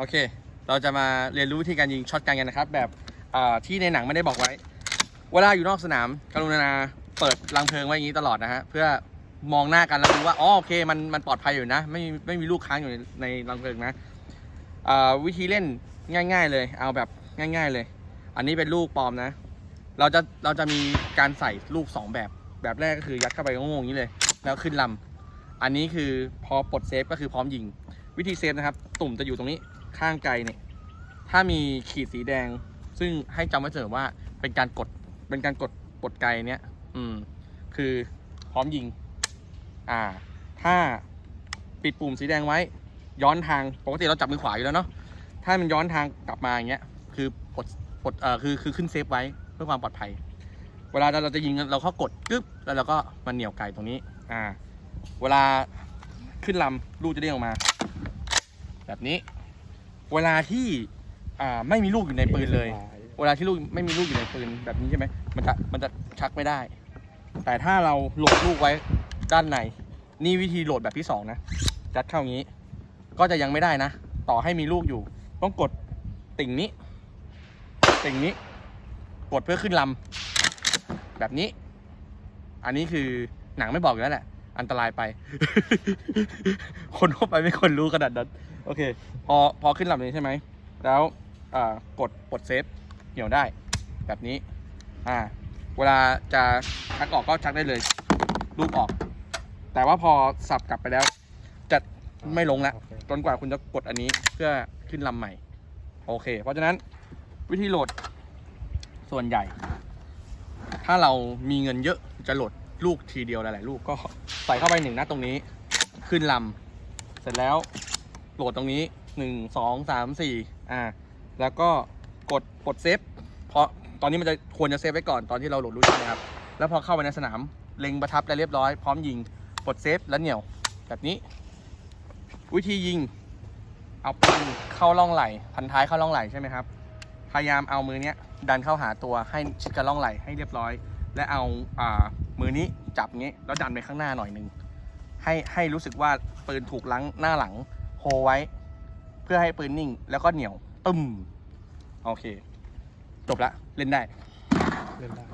โอเค เราจะมาเรียนรู้วิธีการยิงช็อตกันกันนะครับ แบบที่ในหนังไม่ได้บอกไว้ เวลาอยู่นอกสนามกรุณาเปิดรังเพลิงไว้อย่างนี้ตลอดนะฮะเพื่อมองหน้ากันแล้วรู้ว่าอ๋อโอเคมันมันปลอดภัยอยู่นะ ไม่มีไม่มีลูกค้างอยู่ในในรังเพลิงนะวิธีเล่นง่าย ๆ เลย เอาแบบง่าย ๆเลย อันนี้เป็นลูกปลอมนะ เราจะเราจะมีการใส่ลูกสองแบบแบบแรกก็คือยัดเข้าไปงงๆอย่างนี้เลย แล้วขึ้นลำอันนี้คือพอปลดเซฟก็คือพร้อมยิง วิธีเซฟนะครับ ตุ่มจะอยู่ตรงนี้ ข้างไกลเนี่ย ถ้ามีขีดสีแดง ซึ่งให้จำไว้เสมอว่าเป็นการกด เป็นการกดปลดไกลเนี้ยอืม คือพร้อมยิง อ่า ถ้าปิดปุ่มสีแดงไว้ ย้อนทาง ปกติเราจับมือขวาอยู่แล้วเนาะ ถ้ามันย้อนทางกลับมาอย่างเงี้ย คือปลดปลด เอ่อ คือ คือขึ้นเซฟไว้เพื่อความปลอดภัย เวลาเราจะยิงเราเข้ากดกึ๊บ แล้วเราก็มันเหนี่ยวไกลตรงนี้ อ่า เวลาขึ้นลำลูกจะเด้งออกมา แบบนี้ เวลาที่อ่าไม่มีลูกอยู่ในปืนเลย เวลาที่ลูกไม่มีลูกอยู่ในปืนแบบนี้ใช่ไหมมันจะมันจะชักไม่ได้ แต่ถ้าเราโหลดลูกไว้ด้านใน นี่วิธีโหลดแบบที่สองนะจัดเข้างนี้ ก็จะยังไม่ได้นะ ต่อให้มีลูกอยู่ ต้องกดติ่งนี้ ติ่งนี้ กดเพื่อขึ้นลำแบบนี้ อันนี้คือหนังไม่บอกอยู่แล้วแหละ อันตรายไป คนทั่วไปไม่ควรรู้ขนาดนั้น โอเค พอพอขึ้นลำนี้ใช่ไหม แล้วอ่ากดปลดเซฟเหี่ยวได้ แบบนี้ อ่า เวลาจะชักออกก็ชักได้เลยรูปออก แต่ว่าพอสับกลับไปแล้ว จะไม่ลงละจนกว่าคุณจะกดอันนี้เพื่อขึ้นลำใหม่ โอเค เพราะฉะนั้นวิธีโหลดส่วนใหญ่ ถ้าเรามีเงินเยอะจะโหลด ลูกทีเดียวหลายๆลูกก็ใส่เข้าไปหนึ่งนัดตรงนี้ ขึ้นลำเสร็จแล้วโหลดตรงนี้หนึ่งสองสามสี่อ่า แล้วก็กดปลดเซฟเพราะตอนนี้มันจะควรจะเซฟไว้ก่อนตอนที่เราโหลดรู้ใช่ไหมครับ แล้วพอเข้าไปในสนามเล็งประทับได้เรียบร้อยพร้อมยิงปลดเซฟแล้วเหนี่ยวแบบนี้ วิธียิง เอาปืนเข้าล่องไหลพันท้ายเข้าล่องไหลใช่ไหมครับ พยายามเอามือเนี้ยดันเข้าหาตัวให้ชิดกับล่องไหลให้เรียบร้อย และเอาอ่า มือนี้จับงี้แล้วดันไปข้างหน้าหน่อยหนึ่งให้ให้รู้สึกว่าปืนถูกลังหน้าหลังโฮไว้ เพื่อให้ปืนนิ่ง แล้วก็เหนียวตึมโอเค จบละเล่นได้เล่นได้